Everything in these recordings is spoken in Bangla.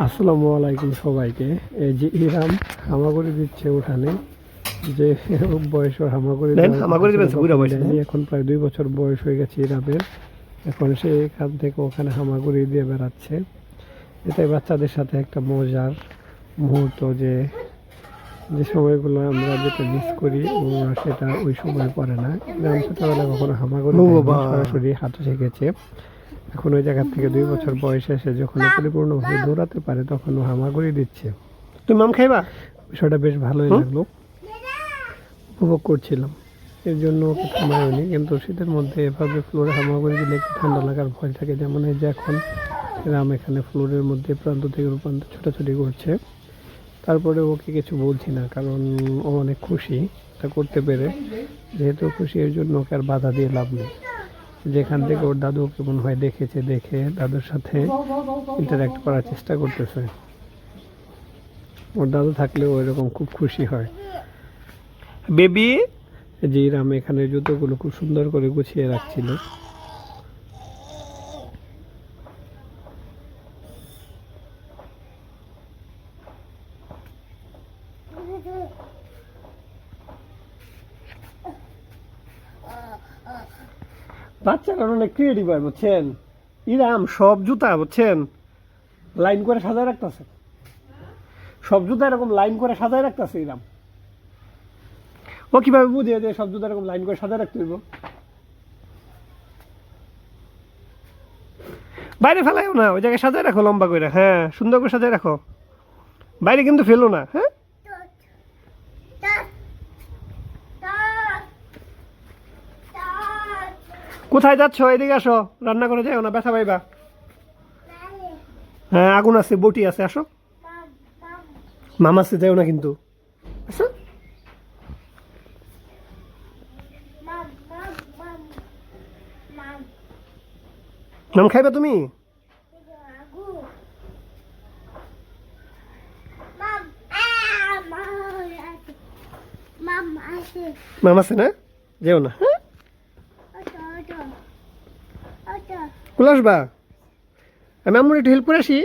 আসসালামু আলাইকুম সবাইকে এই যে ইরাম হামাগুড়ি দিচ্ছে উঠানে যে বয়স ওর হামাগুড়ি হামাগুড়ি। হ্যাঁ? এখন প্রায় দুই বছর বয়স হয়ে গেছে ইরামের এখন সে এখান থেকে ওখানে হামাগুড়ি দিয়ে বেড়াচ্ছে এটাই বাচ্চাদের সাথে একটা মজার মুহূর্ত যে যে সময়গুলো আমরা যেটা মিস করি ওরা সেটা ওই সময় করে না ইরাম ছোটবেলায় কখনো হামাগুড়ি। সরাসরি হাঁটা শিখেছে এখন ওই জায়গা থেকে দুই বছর বয়সে এসে যখন পরিপূর্ণভাবে দৌড়াতে পারে তখন ও হামাগুড়ি দিচ্ছে। তুমি মাম খাইবা? বিষয়টা বেশ ভালোই লাগল। উপভোগ করছিলাম। এর জন্য ওকে থামায় হয়নি কিন্তু শীতের মধ্যে এভাবে ফ্লোরে হামাগুড়ি দিলে একটু ঠান্ডা লাগার ভয় থাকে। যেমন এই যে এখন রাম এখানে ফ্লোরের মধ্যে প্রান্ত থেকে রূপান্তর ছোটাছুটি করছে। তারপরে ওকে কিছু বলছি না কারণ ও অনেক খুশি। তা করতে পেরে যেহেতু খুশি এর জন্য ওকে আর বাধা দিয়ে লাভ নেই। যেখান থেকে ওর দাদু ওকে মনে হয় দেখেছে দেখে দাদুর সাথে ইন্টারাক্ট করার চেষ্টা করতেছে। ওর দাদু থাকলে ও এরকম খুব খুশি হয়। বেবি? যে রাম এখানে জুতোগুলো খুব সুন্দর করে গুছিয়ে রাখছিল। বাচ্চারা অনেক ক্রিয়েটিভ হয়, বুঝছেন? ইরাম সব জুতা, বুঝছেন? লাইন করে সাজায় রাখতেছে। সব জুতা এরকম লাইন করে সাজায় রাখতেছে ইরাম ও কীভাবে বুঝে যে সব জুতা এরকম লাইন করে সাজায় রাখতে হইব? বাইরে ফেলাইও না, ওই জায়গায় সাজায় রাখো, লম্বা করে হ্যাঁ সুন্দর করে সাজায় রাখো। বাইরে কিন্তু ফেলো না হ্যাঁ? কোথায় যাচ্ছ? এদিকে আসো। রান্না করে যাও না, ব্যথা পাইবা। হ্যাঁ আগুন আছে, বটি আছে, আসো। মামা আছে যাও না কিন্তু। নাম খাইবা তুমি? মামা আছে না? যেও না। হ্যাঁ কুলে আসবা? আমি আমার একটু হেল্প করে আসি।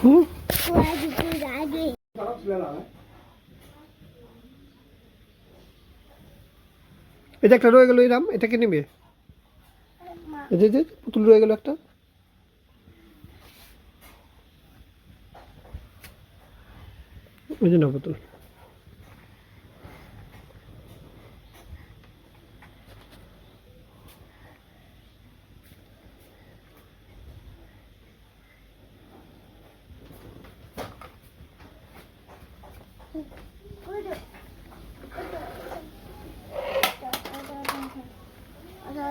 হুম এটা একটা রয়ে গেল এরাম এটাকে নেবে। যে পুতুল রয়ে গেল একটা। ওই যে না পুতুল।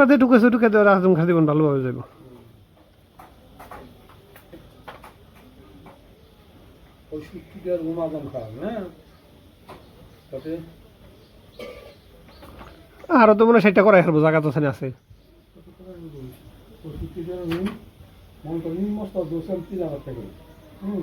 বাদে ঢুকেছে ঢুকে দেওয়ার আজম জীবন ভালোভাবে ওই তাতে? আরও তো মনে হয় সেটা করাই হারবো জায়গা তো ওখানে আছে। হুম।